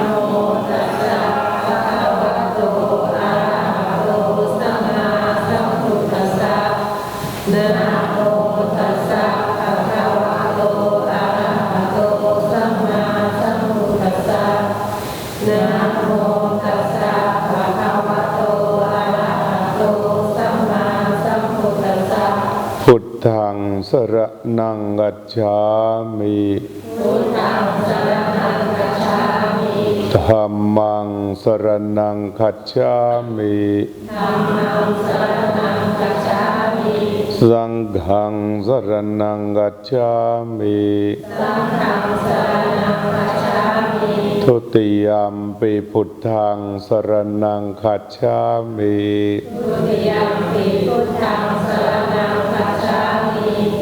ุ ธังสรนังกัจฉามิธัมมังสรนังคัจฉามิสังฆังสรนังกัจฉามิทุติยมปิพุทธังสรนังคัจฉามิทุติยมปิธร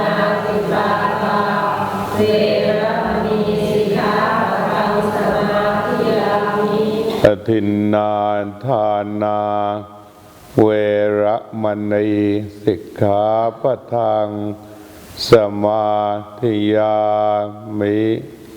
นาติปาตาเวระมณีสิกขาปะทังสมาธิยามิอทินนาทานา เวระมณีสิกขาปะทังสมาธิยามิ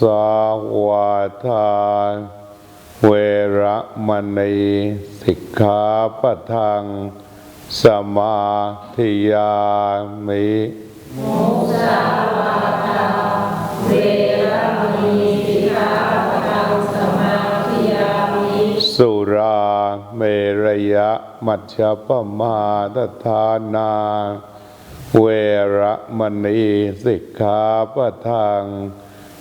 สาวาทานเวรมณีสิกขาปัทัง สมาธิยามิมุสาวาทาเวรมณีสิกขาปัทังสมาธิยามิสุราเมรยะมัชฌะปมาตทานา เวรมณีสิกขาปัทัง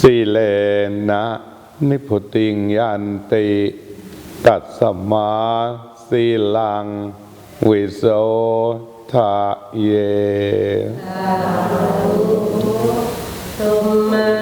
สีเลนะนิพุติงยันติตัดสมาสีลัง วิโสทาเยตุมา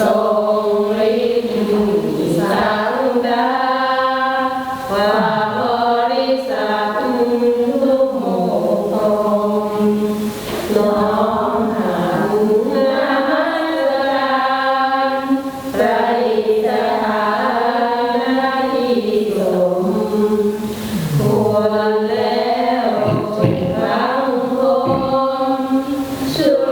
ทรงฤทธิ์สังดาความบริสุทธิ์ทุกหมู่ตนน้อมหันนามัสการพระอิสถาาที่สมควรแล้วครั้งคน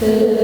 对